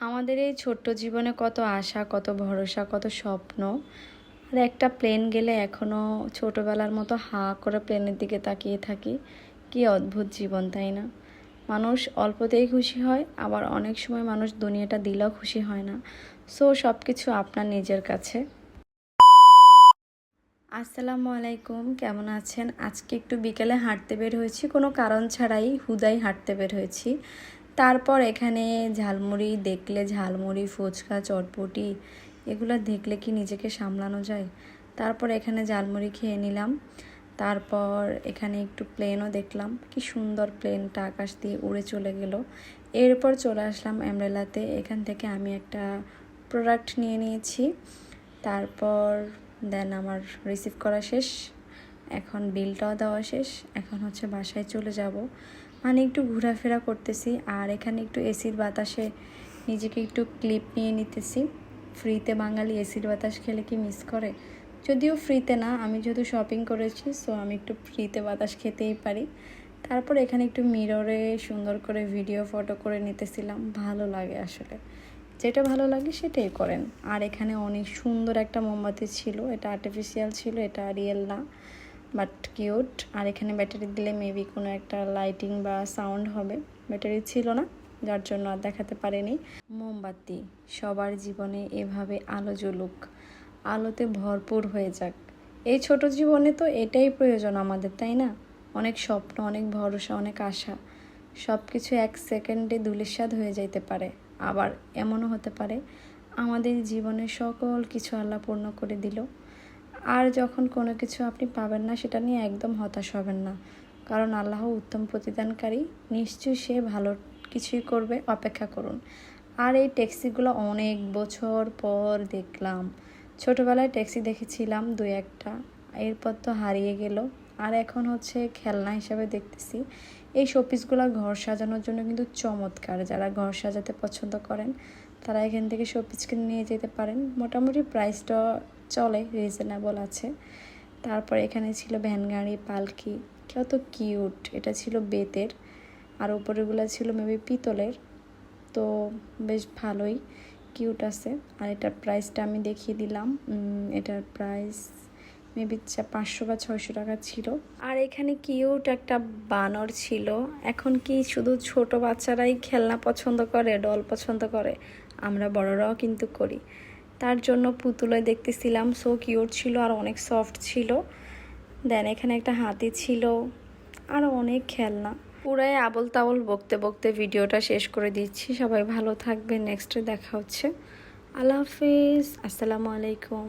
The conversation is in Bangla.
আমাদের এই ছোট্ট জীবনে কত আশা, কত ভরসা, কত স্বপ্ন, আর একটা প্লেন গেলে এখনও ছোটোবেলার মতো হা করে প্লেনের দিকে তাকিয়ে থাকি। কি অদ্ভুত জীবন, তাই না? মানুষ অল্পতেই খুশি হয়, আবার অনেক সময় মানুষ দুনিয়াটা দিলেও খুশি হয় না। সো সব কিছু আপনার নিজের কাছে। আসসালামু আলাইকুম, কেমন আছেন? আজকে একটু বিকেলে হাঁটতে বের হয়েছি, কোনো কারণ ছাড়াই হুদাই হাঁটতে বের হয়েছি। তারপর এখানে ঝালমুড়ি দেখলে ঝালমুড়ি, ফুচকা, চটপটি এগুলো দেখলে কি নিজেকে সামলানো যায়? তারপর এখানে ঝালমুড়ি খেয়ে নিলাম। তারপর এখানে একটু প্লেনও দেখলাম। কি সুন্দর প্লেনটা আকাশ দিয়ে উড়ে চলে গেল। এরপর চলে আসলাম অ্যামরেলাতে এখান থেকে আমি একটা প্রোডাক্ট নিয়ে নিয়েছি। তারপর দেন আমার রিসিভ করা শেষ। এখন বিলটাও দেওয়া শেষ। এখন হচ্ছে বাসায় চলে যাব। মানে একটু ঘোরাফেরা করতেছি, আর এখানে একটু এসির বাতাসে নিজেকে একটু ক্লিপ নিয়ে নিতেছি। ফ্রিতে বাঙালি এসির বাতাস খেলে কি মিস করে? যদিও ফ্রিতে না, আমি যেহেতু শপিং করেছি সো আমি একটু ফ্রিতে বাতাস খেতেই পারি। তারপর এখানে একটু মিররে সুন্দর করে ভিডিও ফটো করে নিতেছিলাম, ভালো লাগে আসলে। যেটা ভালো লাগে সেটাই করেন। আর এখানে অনেক সুন্দর একটা মোমবাতি ছিল, এটা আর্টিফিশিয়াল ছিল, এটা রিয়েল না। But cute. আর এখানে ব্যাটারি দিলে মেবি কোনো একটা লাইটিং বা সাউন্ড হবে। ব্যাটারি ছিল না, যার জন্য আর দেখাতে পারেনি। মোমবাতি, সবার জীবনে এভাবে আলো জ্বলুক। আলোতে ভরপুর হয়ে যাক। এই ছোট জীবনে তো এটাই প্রয়োজন আমাদের, তাই না? অনেক স্বপ্ন, অনেক ভরসা, অনেক আশা। সব কিছু এক সেকেন্ডে দুলিস্বাদ হয়ে যাইতে পারে। আবার এমনও হতে পারে, আমাদের জীবনে সকল কিছু আল্লাহ পূর্ণ করে দিল। আর যখন কোনো কিছু আপনি পাবেন না, সেটা নিয়ে একদম হতাশ হবেন না। কারণ আল্লাহ উত্তম প্রতিদানকারী, নিশ্চয়ই সে ভালো কিছুই করবে, অপেক্ষা করুন। আর এই ট্যাক্সিগুলো অনেক বছর পর দেখলাম। ছোটোবেলায় ট্যাক্সি দেখেছিলাম দু একটা, এরপর তো হারিয়ে গেল। আর এখন হচ্ছে খেলনা হিসাবে দেখতেছি, এই শোপিসগুলো ঘর সাজানোর জন্য কিন্তু চমৎকার। যারা ঘর সাজাতে পছন্দ করেন, তারা এখান থেকে শোপিস কিনে নিয়ে যেতে পারেন। মোটামুটি প্রাইসটা চলে রিজনেবল আছে। তারপর এখানে ছিল ভ্যান গাড়ি, পালকি। কত কিউট এটা ছিল বেতের। আর উপরেগুলো ছিল মেবি পিতলের। তো বেশ ভালোই কিউট আছে। আর এটার প্রাইসটা আমি দেখিয়ে দিলাম। এটার প্রাইস মেবি পাঁচশো বা ছয়শো টাকা ছিল। আর এখানে কিউট একটা বানর ছিল। এখন কি শুধু ছোট বাচ্চারাই খেলনা পছন্দ করে ডল পছন্দ করে? আমরা বড়রাও কিন্তু করি। তার জন্য পুতুলে দেখতেছিলাম। সো কিউট ছিল আর অনেক সফট ছিল। দেন এখানে একটা হাতি ছিল। আর অনেক খেলনা। পুরাই আবল তাবল বকতে বকতে ভিডিওটা শেষ করে দিচ্ছি। সবাই ভালো থাকবে নেক্সটে দেখা হচ্ছে। আল্লাহ হাফিজ। আসসালামু আলাইকুম।